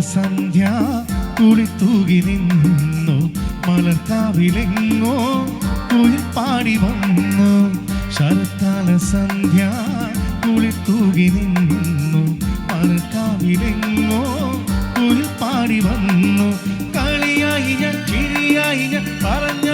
സന്ധ്യ കുളിത്തൂകി നിന്നു. മലർക്കാവിലെങ്ങോ കുയിൽ പാടി വന്നു. ശരത്താല സന്ധ്യ കുളിത്തൂകി നിന്നു. മലർക്കാവിലെങ്ങോ കുയിൽ പാടി വന്നു. കളിയായി ഞാൻ ചിരിയായി ഞാൻ പറഞ്ഞു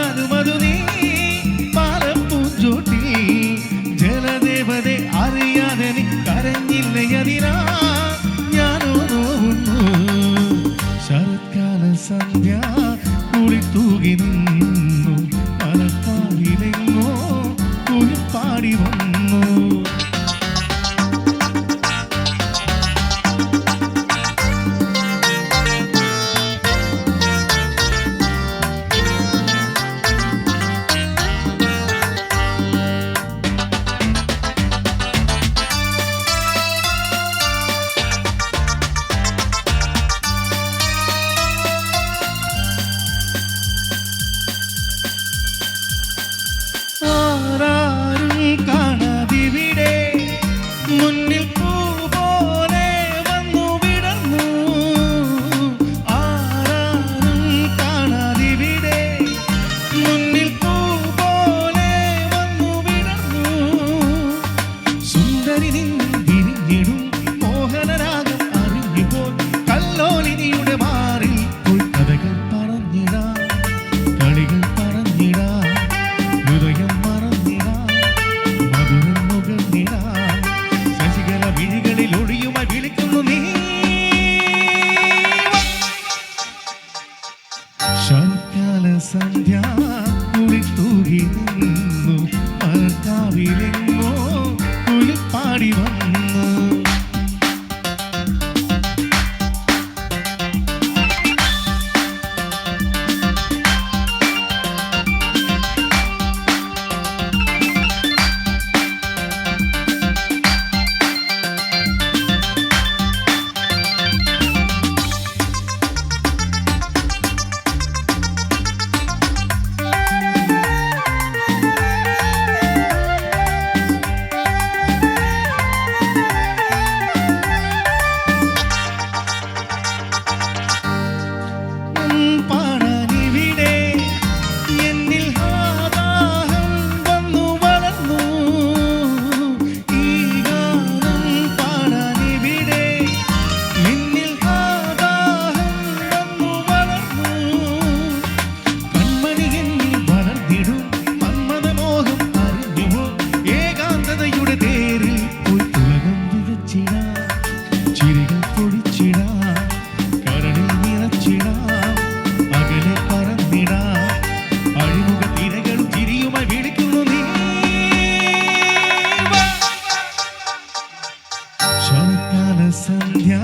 സന്ധ്യ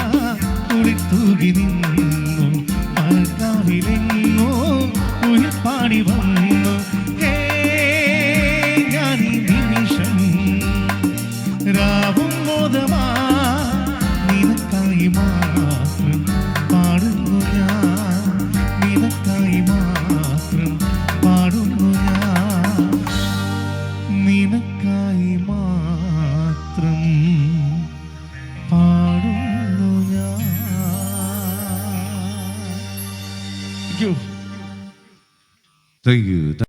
കുളിത്തൂകി നിന്നും. ആൾക്കാവിലെങ്ങോ ഒരു പാടി വന്നു ഞാൻ നിമിഷം രാവും മോദമാ മാ ગયું થઈ ગયું